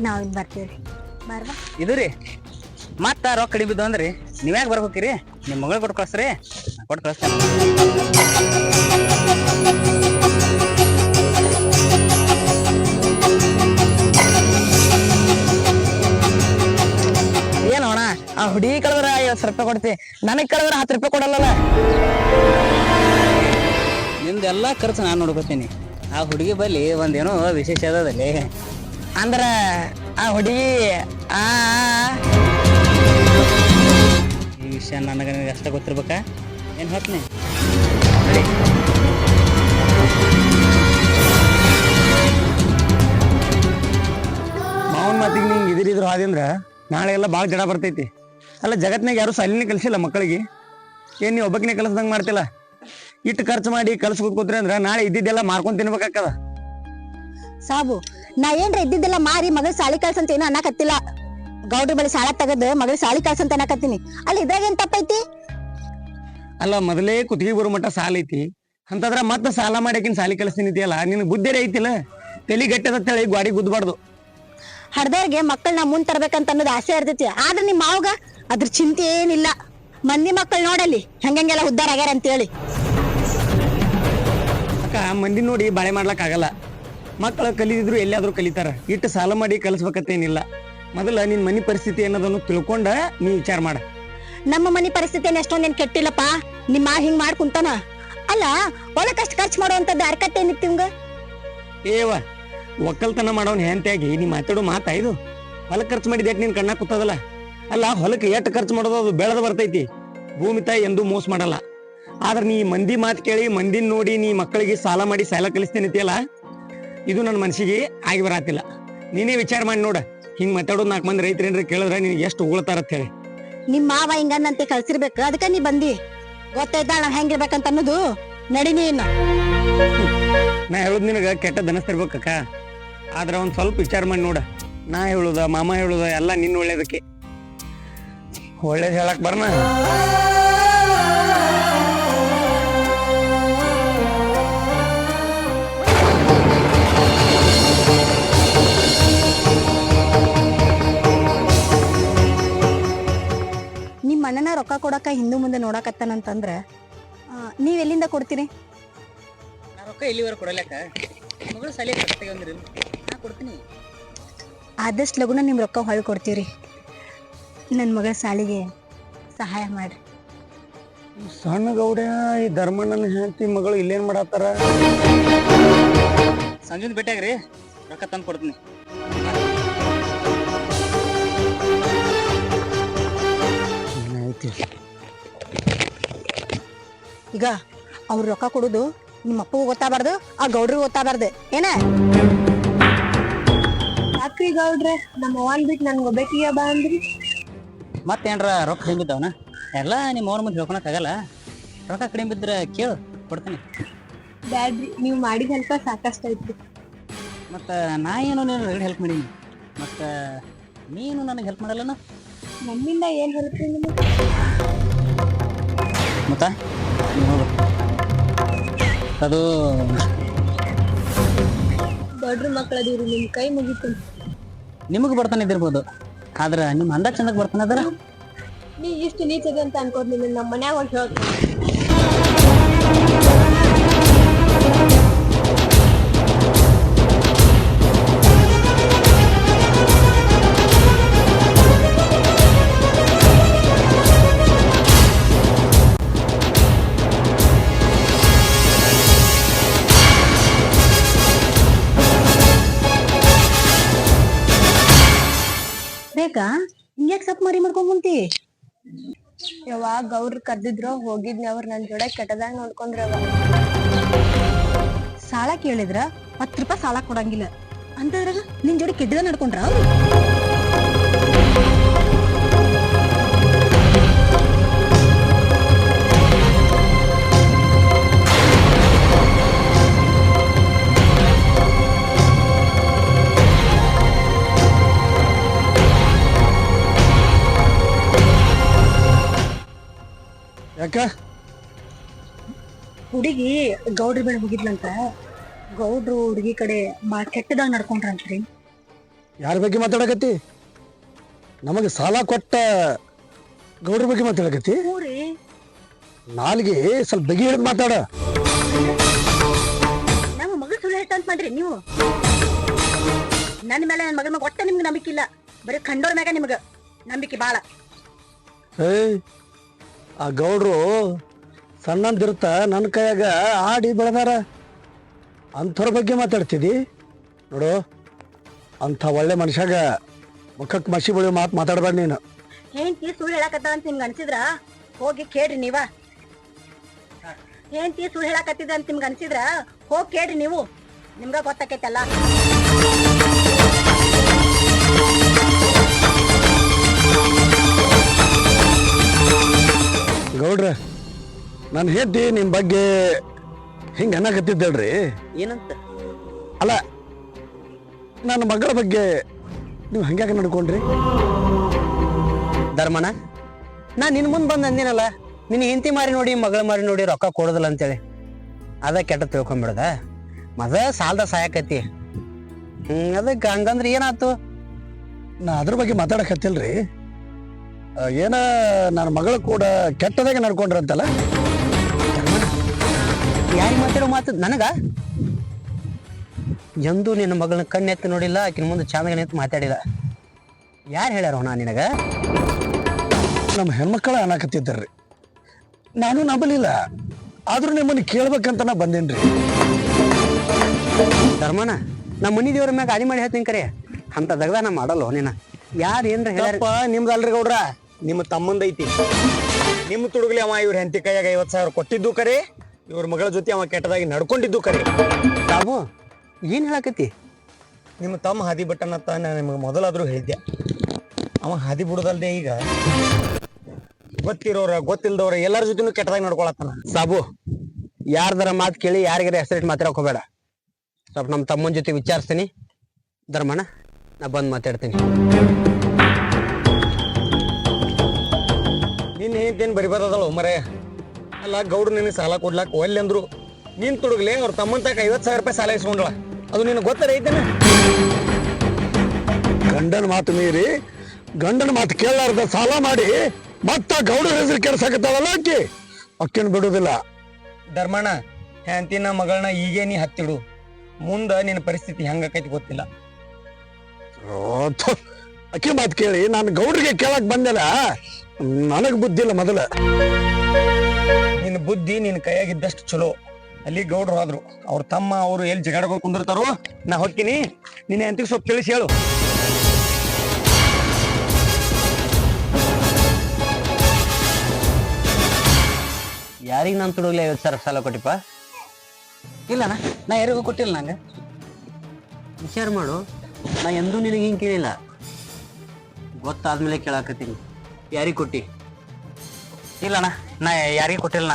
ನಾವ್ ಇನ್ ಬರ್ತೀವ್ರಿ. ಬಾರ್ವಾ ಇದು ರೀ ಮತ್ತ ರೊಕ್ಕ ಕಡಿಮೆ ಬಿದ್ದು ಅಂದ್ರಿ ನೀವ್ಯಾಕೆ ಬರ್ಬೇಕಿರಿ ನಿಮ್ಮ ಮಗಳು ಕೊಟ್ಟು ಕಳಿಸ್ರಿ ಕೊಟ್ಟು ಕಳಿಸ್ತೇನೆ. ಆ ಹುಡುಗಿ ಕಳೆದ್ರ ಐವತ್ತು ರೂಪಾಯಿ ಕೊಡ್ತಿ. ನನಗ್ ಕಳೆದ್ರ ಹತ್ತು ರೂಪಾಯಿ ಕೊಡಲ್ಲಲ್ಲ. ನಿಂದೆಲ್ಲ ಖರ್ಚು ನಾನು ನೋಡ್ಕೊತೀನಿ. ಆ ಹುಡುಗಿ ಬಲ್ಲಿ ಒಂದೇನೋ ವಿಶೇಷ ಅದದಲ್ಲಿ. ಅಂದ್ರ ಆ ಹುಡುಗಿ ಆ ಈ ವಿಷಯ ನನಗೆ ನಿನಗೆ ಅಷ್ಟ ಗೊತ್ತಿರ್ಬೇಕಾ? ಏನು ಹೇಳ್ತೀನಿ? ಮಾವನ್ ಮಾತಿಗೆ ನಿಂಗೆ ಇದ್ರಿದ್ರು ಹಾದಿ ಅಂದ್ರ ನಾಳೆ ಎಲ್ಲ ಭಾಳ ಜಡ ಬರ್ತೈತಿ. ಅಲ್ಲ ಜಗತ್ನಾಗ ಯಾರು ಸಾಲಿನ ಕಲಿಸಿಲ್ಲ ಮಕ್ಕಳಿಗೆ. ಏನ್ ನೀವು ಒಬ್ಬಕಿನೇ ಕಲಿಸ್ದಂಗೆ ಮಾಡ್ತಿಲ್ಲ? ಇಟ್ಟು ಖರ್ಚು ಮಾಡಿ ಕಲಸ ಕೂತ್ಕೋತ್ರಿ ಅಂದ್ರೆ ನಾಳೆ ಇದ್ದಿದ್ದೆಲ್ಲ ಮಾರ್ಕೊಂಡ್ ತಿನ್ಬೇಕಾಗ್ತದ? ಸಾಬು ನಾ ಏನ್ರ ಇದ್ದಿದ್ದೆಲ್ಲ ಮಾರಿ ಮಗಳ ಸಾಲಿ ಕಳ್ಸಂತ ಏನು ಅನ್ನಕತ್ತಿಲ್ಲ. ಗೌಡ್ರ ಬಳಿ ಸಾಲ ತೆಗದ್ ಮಗಳ ಸಾಲಿ ಕಳ್ಸಂತ ಅನ್ನಕತ್ತೀನಿ. ಅಲ್ಲಿ ಇದ್ರಾಗ ಏನ್ ತಪ್ಪೈತಿ? ಅಲ್ಲ ಮೊದಲೇ ಕುತ್ತಿಗೆ ಬರೋ ಮಟ್ಟ ಸಾಲ ಐತಿ. ಅಂತಂದ್ರ ಮತ್ತ ಸಾಲ ಮಾಡಕಿನ್ ಸಾಲಿ ಕಲಿಸ್ತೀನಿತಿಯಲ್ಲ ನಿನ್ ಬುದ್ಧಿ ಐತಿಲ್ಲ? ತಲಿ ಗಟ್ಟದ ಹೇಳಿ ಗಾಡಿ ಗುದ್ದಬಾರ್ದು ಹಡ್ದವ್ರಿಗೆ ಮಕ್ಕಳನ್ನ ಮುಂದ್ ತರ್ಬೇಕಂತ ಅನ್ನೋದು ಆಸೆ ಇರ್ತೈತಿ. ಆದ್ರೆ ನಿಮ್ ಮಾವಗ ಅದ್ರ ಚಿಂತೆ ಏನಿಲ್ಲ. ಮಂದಿ ಮಕ್ಕಳು ನೋಡಲ್ಲಿ. ಹೆಂಗೆಲ್ಲ ಉದ್ದಾರ ಆಗ್ಯಾರ ಅಂತೇಳಿ. ಅಕ್ಕ ಮಂದಿ ನೋಡಿ ಬಾಳೆ ಮಾಡ್ಲಕ್ ಆಗಲ್ಲ. ಮಕ್ಕಳು ಕಲಿದಿದ್ರು ಎಲ್ಲಿಯಾದ್ರೂ ಕಲಿತಾರ. ಇಟ್ಟು ಸಾಲ ಮಾಡಿ ಕಲಿಸ್ಬೇಕತ್ತೇನಿಲ್ಲ. ಮೊದಲ ನಿನ್ ಮನಿ ಪರಿಸ್ಥಿತಿ ಅನ್ನೋದನ್ನು ತಿಳ್ಕೊಂಡ ನೀ ವಿಚಾರ ಮಾಡ. ನಮ್ಮ ಮನಿ ಪರಿಸ್ಥಿತಿ ಎಷ್ಟೊಂದೇನ್ ಕೆಟ್ಟಿಲ್ಲಪ್ಪ. ನಿಮ್ಮ ಮಾ ಹಿಂಗ್ ಮಾಡ್ಕುಂತಾನ ಅಲ್ಲ ಒಳಕಷ್ಟು ಖರ್ಚು ಮಾಡುವಂತದ್ದು ಅರ್ಕತ್ತೆ ಇವಂಗ ಏವ ಒಕ್ಕಲ್ತನ ಮಾಡೋನ್ ಹೆಂತಾಗಿ ನೀ ಮಾತಾಡೋ ಮಾತಾ ಇದು? ಹೊಲ ಖರ್ಚು ಮಾಡಿದ್ಯಾಕೆ ನಿನ್ ಕಣ್ಣ ಕೂತದಲ್ಲ? ಅಲ್ಲ ಹೊಲಕ್ಕೆ ಎಷ್ಟು ಖರ್ಚು ಮಾಡೋದು ಅದು ಬೆಳೆದು ಬರ್ತೈತಿ. ಭೂಮಿ ತಾಯಿ ಎಂದೂ ಮೋಸ ಮಾಡಲ್ಲ. ಆದ್ರೆ ನೀ ಮಂದಿ ಮಾತು ಕೇಳಿ ಮಂದಿನ ನೋಡಿ ನೀ ಮಕ್ಕಳಿಗೆ ಸಾಲ ಮಾಡಿ ಸಾಲ ಕಲಿಸ್ತೇನಿತಿಯಲ್ಲ? ಇದು ನನ್ನ ಮನಸ್ಸಿಗೆ ಆಗಿ ಬರಾತಿಲ್ಲ. ನೀನೇ ವಿಚಾರ ಮಾಡಿ ನೋಡ. ಹಿಂಗ್ ಮಾತಾಡೋದು ನಾಲ್ಕು ಮಂದಿ ರೈತರೇನ್ರಿ ಕೇಳಿದ್ರೆ ನಿನಗೆ ಎಷ್ಟು ಉಗುಳ್ತಾರ ಅಂತ ಹೇಳಿ. ನಿಮ್ ಮಾವ ಹಿಂಗನ್ನಂತೆ ಕಳ್ಸಿರ್ಬೇಕು. ಅದಕ್ಕ ನೀ ಬಂದಿ. ಗೊತ್ತೈತಾ ನಾವ್ ಹೆಂಗಿರ್ಬೇಕಂತ ಅನ್ನೋದು. ನಡಿ ನೀನು ನಾ ಹೇಳೋದು ನಿನಗೆ ಕೆಟ್ಟದ್ದು ಅನಿಸ್ತಿರ್ಬೇಕಕ್ಕ ಆದ್ರೆ ಒಂದ್ ಸ್ವಲ್ಪ ವಿಚಾರ ಮಾಡಿ ನೋಡ. ನಾ ಹೇಳುದ ಮಾಮ ಹೇಳುದ ಎಲ್ಲ ನಿನ್ನ ಒಳ್ಳೇದಕ್ಕೆ. ಒಳ್ಳೇದ್ ಹೇಳಕ್ ಬರ್ನ? ನಿಮ್ಮ ಅಣ್ಣನ ರೊಕ್ಕ ಕೊಡಕ ಹಿಂದೆ ಮುಂದೆ ನೋಡಕತ್ತಾನಂತಂದ್ರ ಅಂತಂದ್ರೆ ನೀವ್ ಎಲ್ಲಿಂದ ಕೊಡ್ತೀರಿ? ನಾ ರೊಕ್ಕ ಇಲ್ಲಿವರೆಗೆ ಕೊಡಲಕ್ಕ ಮಗಳು ಸಾಲಿ ಅಂದ್ರಿ ನಾ ಕೊಡ್ತೀನಿ. ಆದಷ್ಟು ಲಗುನ ನಿಮ್ ರೊಕ್ಕ ಹೊಳ್ ಕೊಡ್ತೀವ್ರಿ. ನನ್ ಮಗ ಸಾಲಿಗೆ ಸಹಾಯ ಮಾಡ್ರಿ. ಸಣ್ಣ ಗೌಡ ಈ ಧರ್ಮಣ್ಣನ ಹೆಂಡತಿ ಮಗಳು ಇಲ್ಲೇನ್ ಮಾಡತ್ತಾರ? ಸಂಜೆ ಭೇಟಿಯಾಗ್ರಿ ರೊಕ್ಕ ತಂದು ಕೊಡ್ತೀನಿ. ಈಗ ಅವ್ರ ರೊಕ್ಕ ಕೊಡುದು ನಿಮ್ಮ ಅಪ್ಪಗೂ ಗೊತ್ತಾಗಬಾರ್ದು ಆ ಗೌಡ್ರಿಗೂ ಗೊತ್ತಾಗಬಾರ್ದು. ಏನ? ಯಾಕ್ರಿ ಗೌಡ್ರೆ? ನಮ್ಮ ಅವ್ವನ್ ಬಿಟ್ಟು ನನ್ಗೆ ಒಬ್ಬಕಿಗೆ ಬಾ ಅಂದ್ರಿ. ಮತ್ತೇನ್ರ ರೊಕ್ಕ ಕಡಿಮೆ ಬಿದ್ದವನ ಎಲ್ಲ ನಿಮ್ಮ ಅವ್ರ ಮುಂದೆ ಹೇಳ್ಕೊಳಕ್ಕಾಗಲ್ಲ ರೊಕ್ಕ ಕಡಿಮೆ ಬಿದ್ರೆ ಕೇಳು ಕೊಡ್ತೀನಿ. ಬ್ಯಾಡ್ರಿ ನೀವು ಮಾಡಿದ ಹೆಲ್ಪ ಸಾಕಷ್ಟು ಐತ್ರಿ. ಮತ್ತು ನಾ ಏನು ನೀನು ರೆಡಿ ಹೆಲ್ಪ್ ಮಾಡೀನಿ. ಮತ್ತು ನೀನು ನನಗೆ ಹೆಲ್ಪ್ ಮಾಡಲ್ಲನ? ನಮ್ಮಿಂದ ಏನು ಹೆಲ್ಪ್ ನಿಮಗೆ? ಮತ್ತ? ಅದು ದೊಡ್ಡ ಮಕ್ಕಳದೀರಿ ನಿಮ್ಮ ಕೈ ಮುಗಿತು ನಿಮಗೆ ಬರ್ತಾನೆ ಇದ್ದಿರ್ಬೋದು. ಆದ್ರೆ ನಿಮ್ಮ ಅಂದ ಚಂದಕ್ಕೆ ಬರ್ತಾನ ಅದ್ರ? ನೀ ಇಷ್ಟು ನೀಚದೆ ಅಂತ ಅನ್ಕೋದ್ ನಿನ್ನ ನಮ್ಮ ಮನ್ಯಾಗ ಹೋಗಿ ಹೇಳ್ತೀನಿ. ಬೇಕಾ ಹಿಂಗ್ಯಾಕ್ ಸಪ್ ಮರಿ ಮಾಡ್ಕೊಂಡ್ ಕುಂತಿ ಯಾವಾಗ ಗೌಡ್ರು ಕರ್ದಿದ್ರು ಹೋಗಿದ್ನಿ ಅವ್ರ ನನ್ ಜೋಡ ಕೆಟ್ಟದಾಗ ನೋಡ್ಕೊಂಡ್ರ ಸಾಲ ಕೇಳಿದ್ರ ಹತ್ತು ರೂಪಾಯಿ ಸಾಲ ಕೊಡಂಗಿಲ್ಲ. ಅಂತದ್ರಾಗ ನಿನ್ ಜೋಡಿ ಕೆಟ್ಟದ ನಡ್ಕೊಂಡ್ರ? ಅವ್ರು ಯಾಕ? ಹುಡುಗಿ ಗೌಡ್ರ ಮೇಲೆ ಹೋಗಿದ್ಲಂತ. ಗೌಡ್ರು ಹುಡುಗಿ ಕಡೆ ಬಾ ಕೆಟ್ಟದಾಗ ನಡ್ಕೊಂಡ್ರಂತ್ರಿ. ಯಾರ ಬಗ್ಗೆ ಮಾತಾಡಕತ್ತಿ? ನಮಗೆ ಸಾಲ ಕೊಟ್ಟ ಗೌಡ್ರ ಬಗ್ಗೆ ಮಾತಾಡಕತ್ತಿ? ನಾಲ್ಗೆ ಸ್ವಲ್ಪ ಬಗೆ ಹಿಡಿದು ಮಾತಾಡ. ನಮ್ಮ ಮಗ ಸುಳ್ಳು ಹೇಳ್ತಂತ ಮಾಡ್ರಿ ನೀವು. ನನ್ನ ಮೇಲೆ ನನ್ನ ಮಗನ ಒಟ್ಟ ನಿಮ್ಗೆ ನಂಬಿಕೆ ಇಲ್ಲ. ಬರೀ ಕಂಡೋರ್ ಮ್ಯಾಗ ನಿಮ್ಗೆ ನಂಬಿಕೆ ಬಾಳ. ಏಯ್ ಆ ಗೌಡ್ರು ಸಣ್ಣಂದಿರ್ತ ನನ್ನ ಕೈಯಾಗ ಆಡಿ ಬೆಳೆದಾರ. ಅಂಥವ್ರ ಬಗ್ಗೆ ಮಾತಾಡ್ತಿದ್ದಿ ನೋಡು, ಅಂಥ ಒಳ್ಳೆ ಮನುಷ್ಯಾಗ ಮುಖಕ್ಕೆ ಮಸಿ ಬಳಿ ಮಾತು ಮಾತಾಡಬೇಡ ನೀನು. ಹೆಂಡತಿ ಸುಳ್ಳು ಹೇಳಕತ್ತಾಳ ಅಂತ ನಿಮ್ಗೆ ಅನ್ಸಿದ್ರ? ಹೋಗಿ ಕೇಳ್ರಿ ನೀವ. ಹೆಂಡತಿ ಸುಳ್ಳು ಹೇಳಕತ್ತಿದ ಅಂತ ನಿಮ್ಗೆ ಅನ್ಸಿದ್ರ, ಹೋಗಿ ಕೇಳ್ರಿ ನೀವು. ನಿಮ್ಗ ಗೊತ್ತಾಕೈತಲ್ಲ. ಗೌಡ್ರ ನಾನು ಹೇಳ್ತಿ ನಿಮ್ಮ ಬಗ್ಗೆ ಹಿಂಗೆ ಅನ್ನಕತ್ತಿದ್ದೇಳ್ರಿ ಏನಂತ? ಅಲ್ಲ ನನ್ನ ಮಗಳ ಬಗ್ಗೆ ನೀವು ಹಂಗ್ಯಾಕೆ ನಡ್ಕೊಂಡ್ರಿ? ಧರ್ಮನ ನಾ ನಿನ್ನ ಮುಂದೆ ಬಂದು ಅಂದಿನಲ್ಲ ನಿನ್ನ ಹೆಂಡತಿ ಮಾರಿ ನೋಡಿ ಮಗಳ ಮಾರಿ ನೋಡಿ ರೊಕ್ಕ ಕೊಡೋದಿಲ್ಲ ಅಂತೇಳಿ. ಅದ ಕೆಟ್ಟ ತಿಳ್ಕೊಂಬಿಡ್ದ? ಮದ ಸಾಲದ ಸಾಯಕತಿ ಹ್ಞೂ ಅದಕ್ಕೆ ಹಂಗಂದ್ರೆ ಏನಾಯ್ತು? ನಾ ಅದ್ರ ಬಗ್ಗೆ ಮಾತಾಡಕತ್ತಿಲ್ರಿ ಏನ ನನ್ನ ಮಗಳ ಕೂಡ ಕೆಟ್ಟದಾಗೆ ನಡ್ಕೊಂಡ್ರಂತಲ್ಲ? ಯಾರಿಗೆ ಮಾತಾಡೋ ಮಾತು ನನಗ? ಎಂದೂ ನಿನ್ನ ಮಗಳನ್ನ ಕಣ್ಣೆತ್ತು ನೋಡಿಲ್ಲ ಆಕಿನ ಮುಂದೆ ಚಂದಗ ನಿಂತು ಮಾತಾಡಿಲ್ಲ. ಯಾರು ಹೇಳ್ಯಾರ ನಾ ನಿನಗ? ನಮ್ಮ ಹೆಣ್ಮಕ್ಕಳ ಅನ್ನಕತ್ತಿದ್ದಾರ್ರಿ ನಾನು ನಂಬಲಿಲ್ಲ. ಆದ್ರೂ ನಿಮ್ಮನ್ನ ಕೇಳ್ಬೇಕಂತ ನಾ ಬಂದೇನ್ರಿ. ಧರ್ಮನ ನಮ್ಮ ಮನಿ ದೇವ್ರ ಮ್ಯಾಗ ಅಡಿ ಮಾಡಿ ಹೇಳ್ತೀನಿ ಕರೆ. ಅಂತ ದಗದ ನಾ ಮಾಡಲ್ಲ ನೀನ ಯಾರು ಏನ್ರ ಹೇಳಪ್ಪ ನಿಮ್ದಲ್ರಿ ಗೌಡ್ರ. ನಿಮ್ಮ ತಮ್ಮಂದೈತಿ ನಿಮ್ಮ ತುಡುಗಲಿ ಅವ ಇವ್ರ ಹೆಂತಿ ಕೈಯಾಗ ಐವತ್ತು ಸಾವಿರ ಕೊಟ್ಟಿದ್ದು ಕರೆ ಇವ್ರ ಮಗಳ ಜೊತೆ ಅವ ಕೆಟ್ಟದಾಗಿ ನಡ್ಕೊಂಡಿದ್ದು ಕರೆ. ತಾವು ಏನು ಹೇಳಕತ್ತಿ? ನಿಮ್ಮ ತಮ್ಮ ಹಾದಿ ಬಿಟ್ಟನತ್ತ ನಾನು ನಿಮಗೆ ಮೊದಲಾದರೂ ಹೇಳಿದ್ದೆ ಅವ ಹಾದಿ ಬಿಡೋದಲ್ದೆ ಈಗ ಗೊತ್ತಿರೋರ ಗೊತ್ತಿಲ್ದವ್ರ ಎಲ್ಲರ ಜೊತೆನೂ ಕೆಟ್ಟದಾಗಿ ನಡ್ಕೊಳತ್ತಾನ. ಸಾಬು ಯಾರ್ದಾರ ಮಾತು ಕೇಳಿ ಯಾರಿಗಾರ ಹೆಸರಿಟ್ಟು ಮಾತ್ರ ಹೋಗಬೇಡ. ಸ್ವಲ್ಪ ನಮ್ಮ ತಮ್ಮನ ಜೊತೆ ವಿಚಾರಿಸ್ತೀನಿ. ಧರ್ಮಣ್ಣ ನಾ ಬಂದು ಮಾತಾಡ್ತೀನಿ. ಹೆಂಡತೇನು ಬರಿಬಾರ್ದಲ್ಲ ಮರೆ ಅಲ್ಲ ಗೌಡ್ರು ನಿನಗೆ ಸಾಲ ಕೊಡ್ಲಾಕ ಒಲ್ಲೆ ಅಂದ್ರು. ನೀನ್ ತುಡುಗ್ಲೆ ಅವ್ರ ತಮ್ಮನ್ ತಕ ಐವತ್ ಸಾವಿರ ರೂಪಾಯಿ ಸಾಲ ಇಸ್ಕೊಂಡ್ಳ. ಅದು ನಿನ್ ಗೊತ್ತರ ಐತೇನ? ಗಂಡನ ಮಾತು ಮೀರಿ ಗಂಡನ ಮಾತು ಕೇಳಲಾರ್ದ ಸಾಲ ಮಾಡಿ ಮತ್ತ ಗೌಡ ಹೆಸರು ಕೆಡ್ಸಾಕತ್ತಾವಲ್ಲ ಅಕ್ಕಿ ಅಕ್ಕಿನ ಬಿಡುದಿಲ್ಲ. ಧರ್ಮಣ್ಣ ಹ್ಯಾಂತಿನ ಮಗಳನ್ನ ಈಗೇ ನೀ ಹತ್ತಿಡು. ಮುಂದ ನಿನ್ನ ಪರಿಸ್ಥಿತಿ ಹೆಂಗಕೈತಿ ಗೊತ್ತಿಲ್ಲ. ಅಕ್ಕಿ ಮಾತು ಕೇಳಿ ನಾನು ಗೌಡ್ರಿಗೆ ಕೇಳಕ್ ಬಂದೆಲ್ಲ ನನಗ್ ಬುದ್ಧಿ ಇಲ್ಲ ಮೊದಲ. ನಿನ್ನ ಬುದ್ಧಿ ನಿನ್ನ ಕೈಯಾಗಿದ್ದಷ್ಟು ಚಲೋ. ಅಲ್ಲಿ ಗೌಡ್ರು ಹೋದ್ರು ಅವ್ರ ತಮ್ಮ ಅವರು ಎಲ್ಲಿ ಜಗಾಡ್ಕೊಂಡು ಕುಂದಿರ್ತಾರೋ ನಾ ಹೊಕ್ಕಿನಿ ನಿನ್ನ ಅಂತ ಸ್ವಲ್ಪ ತಿಳಿಸಿ ಹೇಳು. ಯಾರಿಗೆ ನಾನು ತುಡುಗ್ಲಿ ಐವತ್ತು ಸಾವಿರ ಸಾಲ ಕೊಟ್ಟಿಪ್ಪ? ಇಲ್ಲಣ್ಣ ನಾ ಯಾರಿಗೂ ಕೊಟ್ಟಿಲ್ಲ ನಂಗೆ. ವಿಚಾರ ಮಾಡು. ನಾ ಎಂದೂ ನಿನಗೆ ಹಿಂಗೆ ಕೇಳಿಲ್ಲ. ಗೊತ್ತಾದ್ಮೇಲೆ ಕೇಳಾಕತ್ತೀನಿ. ಯಾರಿಗೆ ಕೊಟ್ಟಿ? ಇಲ್ಲಣ್ಣ, ನಾ ಯಾರಿಗೆ ಕೊಟ್ಟಿಲ್ಲ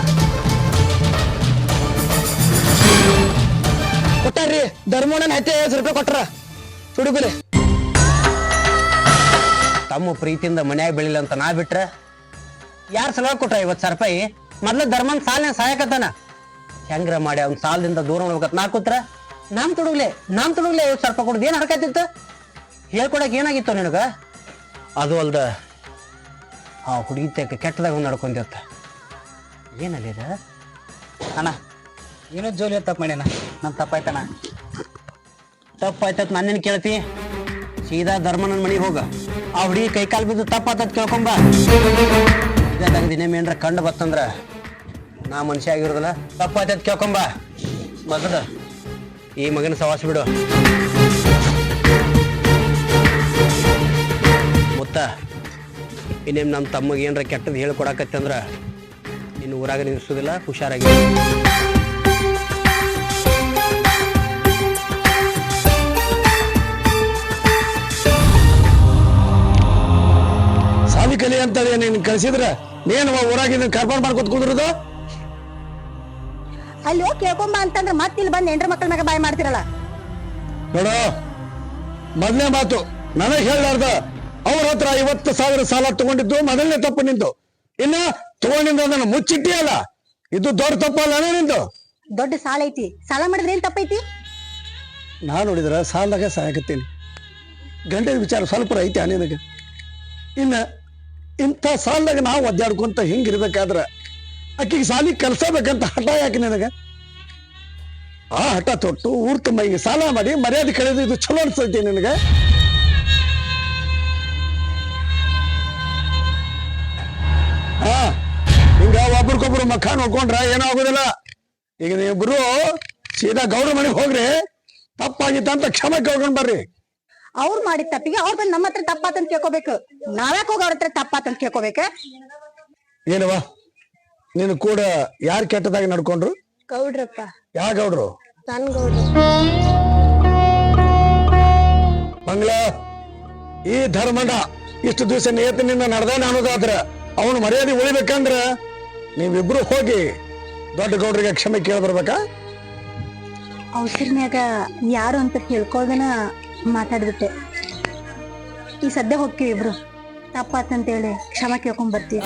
ಕೊಟ್ಟಾರ್ರಿ, ಧರ್ಮಣ್ಣನ ಹತ್ತೆ ಐವತ್ತು ರೂಪಾಯಿ ಕೊಟ್ರ. ತುಡುಗುಲೆ ತಮ್ಮ ಪ್ರೀತಿಯಿಂದ ಮನ್ಯಾಗ ಬೆಳಿಲ್ಲ ಅಂತ ನಾ ಬಿಟ್ರೆ ಯಾರ ಸಲುವಾಗಿ ಕೊಟ್ರ ಐವತ್ತು ಸಾವಿರ ರೂಪಾಯಿ? ಮೊದ್ಲು ಧರ್ಮನ್ ಸಾಲ ಸಹಾಯಕತ್ತಾನ ಹೆಂಗ್ರ ಮಾಡಿ ಅವ್ನ ಸಾಲದಿಂದ ದೂರ ಹೋಗ್ಬೇಕತ್ ನಾ ಕೂತ್ರ ನಾನ್ ತುಡುಗ್ಲೆ ನಾನ್ ತುಡುಗ್ಲೆ ಐವತ್ತು ಸಾವಿರ ರೂಪಾಯಿ ಕೊಡೋದು ಏನು ಹರಕತ್ತಿತ್ತು ಹೇಳ್ಕೊಡಕ್ ಏನಾಗಿತ್ತು ನಿನಗ? ಅದು ಅಲ್ದ ಆ ಹುಡುಗಿ ತೆಕ್ಕ ಕೆಟ್ಟದಾಗ ನಡ್ಕೊಂಡಿರ್ತ ಏನಲ್ಲಿ ಇದು? ಅಣ್ಣ, ಏನೋ ಜೋಲಿ ತಪ್ಪು ಮಾಡ್ಯಾನ. ನನ್ನ ತಪ್ಪಾಯ್ತಣ್ಣ. ತಪ್ಪಾಯ್ತತ್ ನಾನೇನು ಕೇಳ್ತಿ? ಸೀದಾ ಧರ್ಮನ ಮನೆಗೆ ಹೋಗ. ಆ ಹುಡುಗಿ ಕೈ ಕಾಲು ಬಿದ್ದು ತಪ್ಪಾತತ್ ಕೇಳ್ಕೊಂಬ. ದಿನ ಮೇನ್ರ ಕಂಡು ಬತ್ತಂದ್ರ ನಾ ಮನುಷ್ಯ ಆಗಿರೋದಲ್ಲ. ತಪ್ಪಾಯ್ತತ್ ಕೇಳ್ಕೊಂಬ. ಮಗದ, ಈ ಮಗನ ಸವಾಸ ಬಿಡು. ಮುತ್ತ. ಇನ್ನೇಮ್ ನಮ್ಮ ತಮ್ಮಗೆ ಏನರ ಕೆಟ್ಟದ್ದು ಹೇಳ್ಕೊಡಕತ್ತೆ ಅಂದ್ರೆ ನಿನ್ನ ಊರಾಗ ನಿಲ್ಲಿಸೋದಿಲ್ಲ ಹುಷಾರಾಗಿ ಸಾವಿ ಕಲಿ ಅಂತ ನೀನು ಕಳ್ಸಿದ್ರ? ನೀನು ಊರಾಗಿದ್ದ ಕರ್ಕೊಂಡು ಮಾಡ್ಕೊತ ಕುಂದ್ರದು? ಅಲ್ಲಿ ಹೋಗಿ ಕೇಳ್ಕೊಂಬ ಅಂತಂದ್ರೆ ಮತ್ತೆ ಇಲ್ಲಿ ಬಂದು ಹೆಂಡ್ರ ಮಕ್ಕಳ ಮ್ಯಾಗ ಬಾಯ್ ಮಾಡ್ತಿರಲ್ಲ. ನೋಡು ಮೊದಲನೇ ಮಾತು ನನಗೆ ಹೇಳಲಾರ್ದ. ಅವ್ರ ಹತ್ರ ಐವತ್ತು ಸಾವಿರ ಸಾಲ ತಗೊಂಡಿದ್ದು ಮೊದಲನೇ ತಪ್ಪು ನಿಂತು ಇನ್ನ ತಗೊಂಡಿದ್ದು ಅದನ್ನ ಮುಚ್ಚಿಟ್ಟಿಯಲ್ಲ ಇದು ದೊಡ್ಡ ತಪ್ಪಲ್ಲ ನಿಂದು. ದೊಡ್ಡ ಸಾಲ ಐತಿ. ಸಾಲ ಮಾಡಿದ್ರೆ ಏನ್ ತಪ್ಪೈತಿ? ನಾ ನೋಡಿದ್ರ ಸಾಲದಾಗ ಸಾಯಕತ್ತೀನಿ ಗಂಡದ ವಿಚಾರ ಸ್ವಲ್ಪ ಐತಿ ನಿನಗೆ. ಇನ್ನ ಇಂಥ ಸಾಲದಾಗ ನಾವು ಒದ್ದಾಡ್ಕೊಂತ ಹಿಂಗಿರ್ಬೇಕಾದ್ರ ಆಕಿಗೆ ಸಾಲಿಗೆ ಕಲ್ಸಬೇಕಂತ ಹಠ ಯಾಕೆ ನಿನಗೆ? ಆ ಹಠ ತೊಟ್ಟು ಊರ್ ಮೈಗೆ ಸಾಲ ಮಾಡಿ ಮರ್ಯಾದೆ ಕಳೆದು ಇದು ಚಲೋ ಅನ್ಸೈತಿ ನಿನಗೆ. ಹಾ. ಹಿಂಗ ಒಬ್ರಿಗೊಬ್ರು ಮಖ ನೋಡ್ಕೊಂಡ್ರ ಏನೂ ಆಗುದಿಲ್ಲ ಈಗ ನೀವಿಬ್ರು ಸೀದಾ ಗೌಡ ಮನೆಗೆ ಹೋಗ್ರಿ. ತಪ್ಪಾಗಿತ್ತಂತ ಕ್ಷಮೆ ಕೇಳ್ಕೊಂಡ್ ಬರ್ರಿ. ಅವ್ರು ಮಾಡಿದ ತಪ್ಪಿಗೆ ಅವ್ರ ಬಂದ್ ನಮ್ಮ ಹತ್ರ ತಪ್ಪಾತಂತ ಕೇಳ್ಕೋಬೇಕು. ನಾವ್ಯಾಕ್ ಹೋಗಿ ಅವ್ರ ಹತ್ರ ತಪ್ಪಾತಂತ ಕೇಳ್ಕೋಬೇಕ? ಏನವ ನೀನು ಕೂಡ ಯಾರು ಕೆಟ್ಟದಾಗಿ ನಡ್ಕೊಂಡ್ರು? ಗೌಡ್ರಪ್ಪ. ಯಾ ಗೌಡ್ರು? ತನ್ ಗೌಡ್ರು. ಬಂಗ್ಲಾ ಈ ಧರ್ಮಂಡ ಇಷ್ಟು ದಿವಸ ನೇತನಿಂದ ನಡೆದ ನಾನು ಅನ್ನೋದಾದ್ರ ಅವನು ಮರ್ಯಾದೆ ಉಳಿಬೇಕಂದ್ರೆ ನೀವಿಬ್ರು ಹೋಗಿ ದೊಡ್ಡ ಗೌಡ್ರಿಗೆ ಕ್ಷಮೆ ಕೇಳಿ ಬರ್ಬೇಕಾ ಔಷಧಿನ್ಯಾಗ ಯಾರು ಅಂತ ತಿಳ್ಕೊಳ್ದನ ಮಾತಾಡ್ಬಿಟ್ಟೆ. ಈ ಸದ್ಯ ಹೋಗ್ತೀವಿ ಇಬ್ರು. ತಪ್ಪಾತಂತೇಳಿ ಕ್ಷಮ ಕೇಳ್ಕೊಂಡ್ ಬರ್ತೀವಿ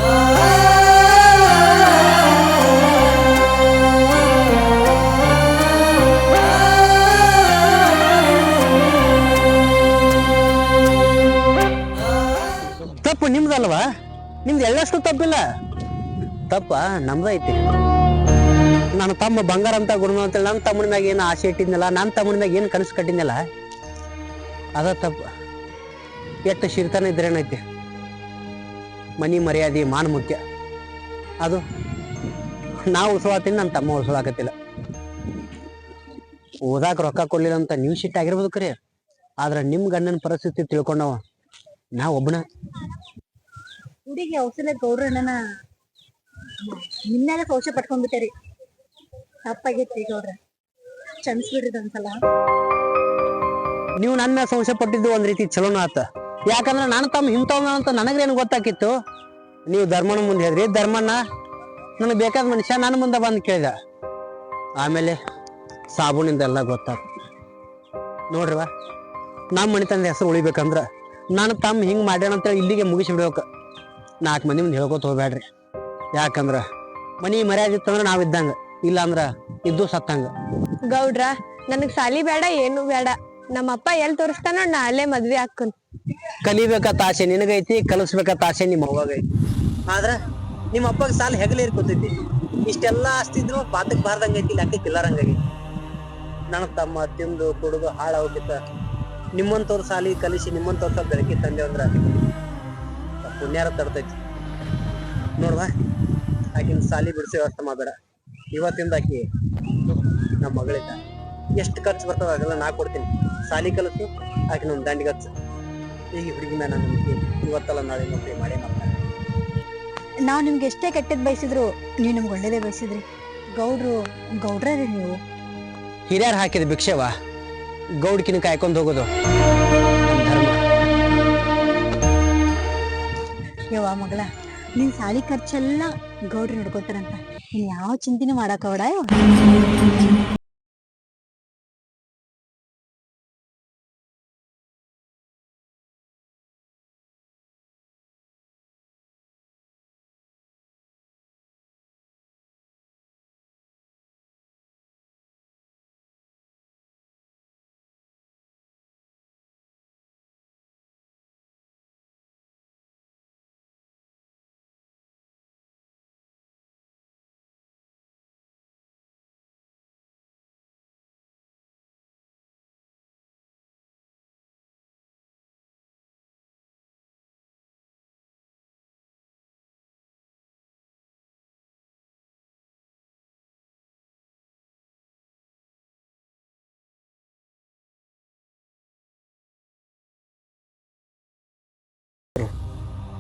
ತಪ್ಪು ನಿಮ್ದಲ್ವಾ? ನಿಮ್ದು ಎಳ್ಳಷ್ಟು ತಪ್ಪಿಲ್ಲ? ತಪ್ಪ ನಮ್ದೈತಿ ನನ್ನ ತಮ್ಮ ಬಂಗಾರ ಅಂತ ಗುರುನು ಅಂತೇಳಿ ನನ್ನ ತಮ್ಮನ ಮ್ಯಾಗ ಏನು ಆಸೆ ಇಟ್ಟಿದ್ನಲ್ಲ ನನ್ನ ತಮ್ಮನ ಮ್ಯಾಗ ಏನು ಕನಸು ಕಟ್ಟಿದ್ನಲ್ಲ, ಅದ ತಪ್ಪ. ಎಷ್ಟು ಶಿರ್ತಾನ ಇದ್ರೇನೈತಿ ಮನಿ ಮರ್ಯಾದೆ, ಮಾನ ಮುಖ್ಯ. ಅದು ನಾವು ಉಳಿಸೋತೀನಿ ನನ್ನ ತಮ್ಮ ಉಳಿಸೋದಾಕತ್ತಿಲ್ಲ. ಓದಾಕ ರೊಕ್ಕ ಕೊಡ್ಲಿಲ್ಲ ಅಂತ ನೀವು ಸಿಟ್ಟಾಗಿರ್ಬೋದು ಕರೆ. ಆದ್ರೆ ನಿಮ್ಮ ಗಂಡನ ಪರಿಸ್ಥಿತಿ ತಿಳ್ಕೊಂಡವ ನಾ ಒಬ್ಬನ ಹುಡುಗಿ ಔಷಧ ಗೌಡ್ರಣ್ಣನ ನಿನ್ನೆಲ್ಲ ಕೌಶ ಪಟ್ಕೊಂಡ್ಬಿಟ್ಟರಿ ತಪ್ಪಾಗೈತಿ ಗೌಡ್ರ. ಒಂದ್ಸಲ. ನೀವು ನನ್ನ ಸಂಶಯ ಪಟ್ಟಿದ್ದು ಒಂದ್ ರೀತಿ ಚಲೋನ ಆತ. ಯಾಕಂದ್ರೆ ನಾನು ತಮ್ಮ ಹಿಂತವ್ನ ಅಂತ ನನಗೇನು ಗೊತ್ತಾಕಿತ್ತು? ನೀವು ಧರ್ಮನ ಮುಂದೆ ಹೇಳಿದ್ರಿ. ಧರ್ಮಣ್ಣ, ನನಗೆ ಬೇಕಾದ ಮನುಷ್ಯ ನನ್ನ ಮುಂದೆ ಬಂದು ಕೇಳಿದ. ಆಮೇಲೆ ಸಾಬೂನಿಂದ ಎಲ್ಲ ಗೊತ್ತಾತು. ನೋಡ್ರವ ನಮ್ಮ ತಂದೆ ಹೆಸರು ಉಳಿಬೇಕಂದ್ರೆ ನಾನು ತಮ್ಮ ಹಿಂಗೆ ಮಾಡ್ಯಾಣ ಇಲ್ಲಿಗೆ ಮುಗಿಸಿ ಬಿಡ್ಬೇಕು ನಾಲ್ಕು ಮಂದಿ ಮುಂದೆ ಹೇಳ್ಕೊತ ಹೋಗ್ಬೇಡ್ರಿ. ಯಾಕಂದ್ರ ಮನಿ ಮರ್ಯಾದೆ ಇತ್ತಂದ್ರ ನಾವ್ ಇದ್ದಂಗ ಇಲ್ಲ ಅಂದ್ರ ಇದ್ದು ಸತ್ತಂಗ. ಗೌಡ್ರ ನನಗ್ ಸಾಲಿ ಬೇಡ ಏನು ಬೇಡ. ನಮ್ಮಪ್ಪ ಎಲ್ ತೋರಿಸ್ತಾನೋ ನಾ ಅಲ್ಲೇ ಮದ್ವೆ ಹಾಕನ್ ಕಲಿಬೇಕಂತ ಆಸೆ ನಿನಗೈತಿ ಕಲಿಸ್ಬೇಕಂತ ಆಸೆ ನಿಮ್ಮ ಅವ್ವಾಗೈತಿ. ಆದ್ರ ನಿಮ್ಮ ಅಪ್ಪಗ ಸಾಲ ಹೆಗಲ ಇರ್ಕೊತೈತಿ. ಇಷ್ಟೆಲ್ಲ ಆಸ್ತಿದ್ರು ಬಾತಕ್ ಬಾರ್ದಂಗೈತಿ ಲೆಕ್ಕ ಕಿಲ್ಲಾರಂಗೈತಿ ನನ್ನ ತಮ್ಮ ತಿಂದು ಹಾಳ ಹಾಳಾಗೋಕಿತ್ತ. ನಿಮ್ಮಂತವ್ರ ಸಾಲಿ ಕಲಿಸಿ ನಿಮ್ಮಂತವ್ರ ಬೆಳಕಿ ತಂದೆ ಅಂದ್ರ ಪುಣ್ಯಾರ ತರ್ತೈತಿ. ನೋಡ್ವ ಆಕಿನ ಸಾಲಿ ಬಿಡಿಸಿ ವ್ಯವಸ್ಥೆ ಮಾಡಬೇಡ. ಇವತ್ತಿಂದ ಆಕಿ ನಮ್ಮ ಮಗಳಿದ್ದ. ಎಷ್ಟು ಖರ್ಚು ಬರ್ತದ ಅದೆಲ್ಲ ನಾ ಕೊಡ್ತೀನಿ. ಸಾಲಿ ಕಲಿಸು ಆಕೆ ನಮ್ಮ ದಂಡಿ ಖರ್ಚು ಈಗ ಹುಡುಗಿ ನಾನು ಇವತ್ತಲ್ಲ ನಾಳೆ ನೌಕರಿ ಮಾಡಿ ಮಾಡ್ತಾರೆ ನಾವ್ ನಿಮ್ಗೆ ಎಷ್ಟೇ ಕೆಟ್ಟದ್ ಬಯಸಿದ್ರು ನೀವು ನಿಮ್ಗೆ ಒಳ್ಳೇದೇ ಬಯಸಿದ್ರಿ. ಗೌಡ್ರು ಗೌಡ್ರೇ ನೀವು. ಹಿರಿಯರು ಹಾಕಿದ ಭಿಕ್ಷೆವ? ಗೌಡ್ಕಿನ ಕಾಯ್ಕೊಂಡು ಹೋಗೋದು. ಯವ್ವ ಮಗಳ ನಿನ್ ಸಾಲಿ ಖರ್ಚೆಲ್ಲ ಗೌಡ್ರು ನೋಡ್ಕೊತಾರಂತ. ನೀನ್ ಯಾವ ಚಿಂತೆನೂ ಮಾಡಕ್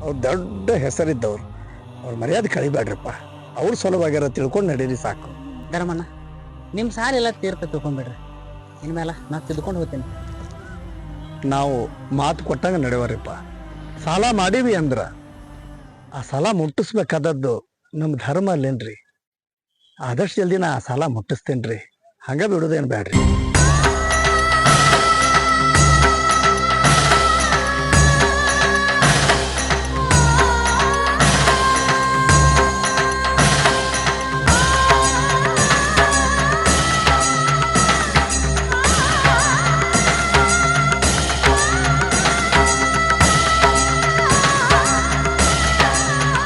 ಅವ್ರು ದೊಡ್ಡ ಹೆಸರಿದ್ದವ್ರು. ಅವ್ರ ಮರ್ಯಾದೆ ಕಳಿಬೇಡ್ರಪ್ಪ. ಅವ್ರ ಸಲುವಾಗಿರ ತಿಳ್ಕೊಂಡು ನಡೀರಿ ಸಾಕು. ಧರ್ಮಣ್ಣ ನಿಮ್ಮ ಸಾಲ ಎಲ್ಲ ತೀರ್ಥ ತಿಳ್ಕೊಂಡ್ಬಿಡ್ರಿ. ಇನ್ಮೇಲೆ ನಾ ತಿಳ್ಕೊಂಡು ಹೋಗ್ತೀನಿ. ನಾವು ಮಾತು ಕೊಟ್ಟಂಗ ನಡೆಯವರಿಪ್ಪ ಸಾಲ ಮಾಡೀವಿ ಅಂದ್ರೆ ಆ ಸಾಲ ಮುಟ್ಟಿಸ್ಬೇಕಾದದ್ದು ನಮ್ಮ ಧರ್ಮ ಅಲ್ಲೇನ್ರಿ? ಆದಷ್ಟು ಜಲ್ದಿ ನಾ ಆ ಸಾಲ ಮುಟ್ಟಿಸ್ತೇನ್ರಿ. ಹಂಗೆ ಬಿಡೋದೇನು ಬ್ಯಾಡ್ರಿ?